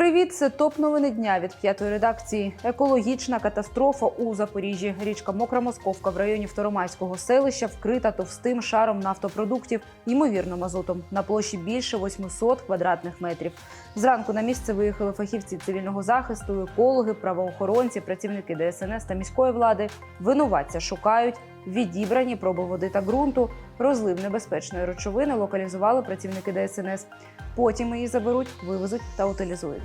Привіт, це топ новини дня від п'ятої редакції. Екологічна катастрофа у Запоріжжі. Річка Мокра Московка в районі Второмайського селища вкрита товстим шаром нафтопродуктів, ймовірно, мазутом на площі більше 800 квадратних метрів. Зранку на місце виїхали фахівці цивільного захисту, екологи, правоохоронці, працівники ДСНС та міської влади. Винуватця шукають. Відібрані проби води та ґрунту, розлив небезпечної речовини локалізували працівники ДСНС. Потім її заберуть, вивезуть та утилізують.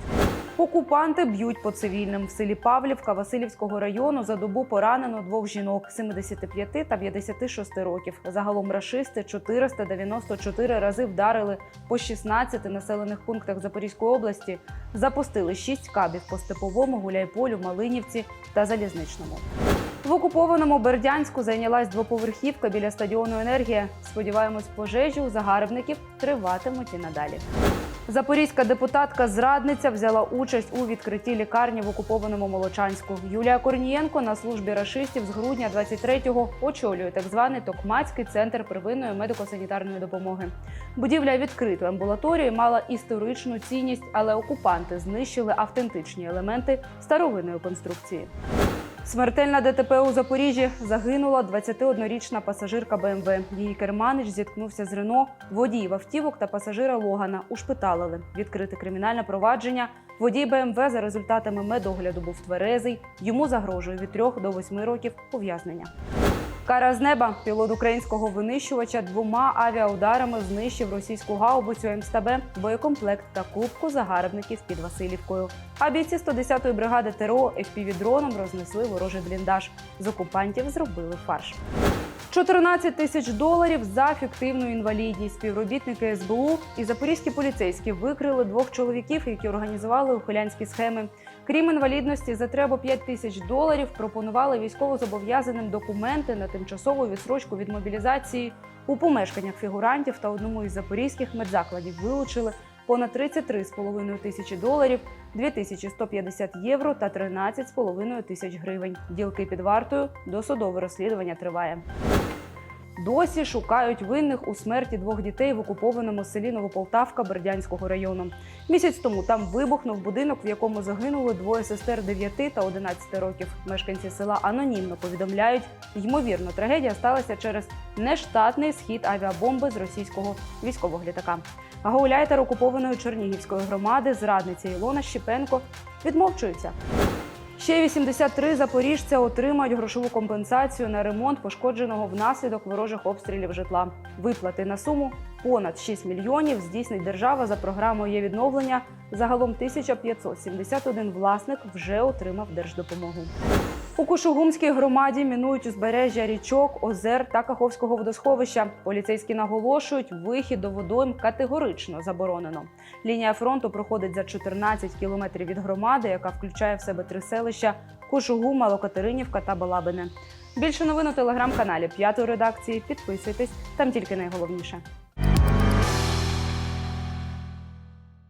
Окупанти б'ють по цивільним в селі Павлівка Васильівського району. За добу поранено двох жінок 75 та 56 років. Загалом рашисти 494 рази вдарили по 16 населених пунктах Запорізької області. Запустили 6 кабів по степовому, гуляйполю, Малинівці та залізничному. В окупованому Бердянську зайнялась двоповерхівка біля стадіону Енергія. Сподіваємось, пожежі у загарбників триватимуть і надалі. Запорізька депутатка зрадниця взяла участь у відкритті лікарні в окупованому Молочанську. Юлія Корнієнко на службі рашистів з грудня 23-го очолює так званий Токмацький центр первинної медико-санітарної допомоги. Будівля відкритої амбулаторії мала історичну цінність, але окупанти знищили автентичні елементи старовинної конструкції. Смертельна ДТП у Запоріжжі загинула 21-річна пасажирка БМВ. Її керманич зіткнувся з Рено. Водіїв автівок та пасажира Логана ушпиталили. Відкрите кримінальне провадження. Водій БМВ за результатами медогляду був тверезий. Йому загрожує від 3 до 8 років ув'язнення. Кара з неба пілот українського винищувача двома авіаударами знищив російську гаубицю МСТБ, боєкомплект та кубку загарбників під Васильівкою. А бійці 110-ї бригади ТРО FPV-дроном рознесли ворожий бліндаж. З окупантів зробили фарш. 14 тисяч доларів за фіктивну інвалідність. Співробітники СБУ і запорізькі поліцейські викрили двох чоловіків, які організували ухилянські схеми. Крім інвалідності, за треба 5 тисяч доларів пропонували військовозобов'язаним документи на тимчасову відсрочку від мобілізації. У помешканнях фігурантів та одному із запорізьких медзакладів вилучили понад 33,5 тисячі доларів, 2150 євро та 13,5 тисяч гривень. Ділки під вартою досудове розслідування триває. Досі шукають винних у смерті двох дітей в окупованому селі Новополтавка Бердянського району. Місяць тому там вибухнув будинок, в якому загинули двоє сестер 9 та 11 років. Мешканці села анонімно повідомляють, ймовірно, трагедія сталася через нештатний схід авіабомби з російського військового літака. Гауляйтер окупованої Чернігівської громади, зрадниця Ілона Щепенко, відмовчується. Ще 83 запоріжця отримають грошову компенсацію на ремонт пошкодженого внаслідок ворожих обстрілів житла. Виплати на суму понад 6 мільйонів здійснить держава за програмою є відновлення. Загалом 1571 власник вже отримав держдопомогу. У Кушугумській громаді мінують узбережжя річок, озер та Каховського водосховища. Поліцейські наголошують, вихід до водойм категорично заборонено. Лінія фронту проходить за 14 кілометрів від громади, яка включає в себе три селища: Кушугум, Малокатеринівка та Балабине. Більше новин у телеграм-каналі п'ятої редакції. Підписуйтесь там тільки найголовніше.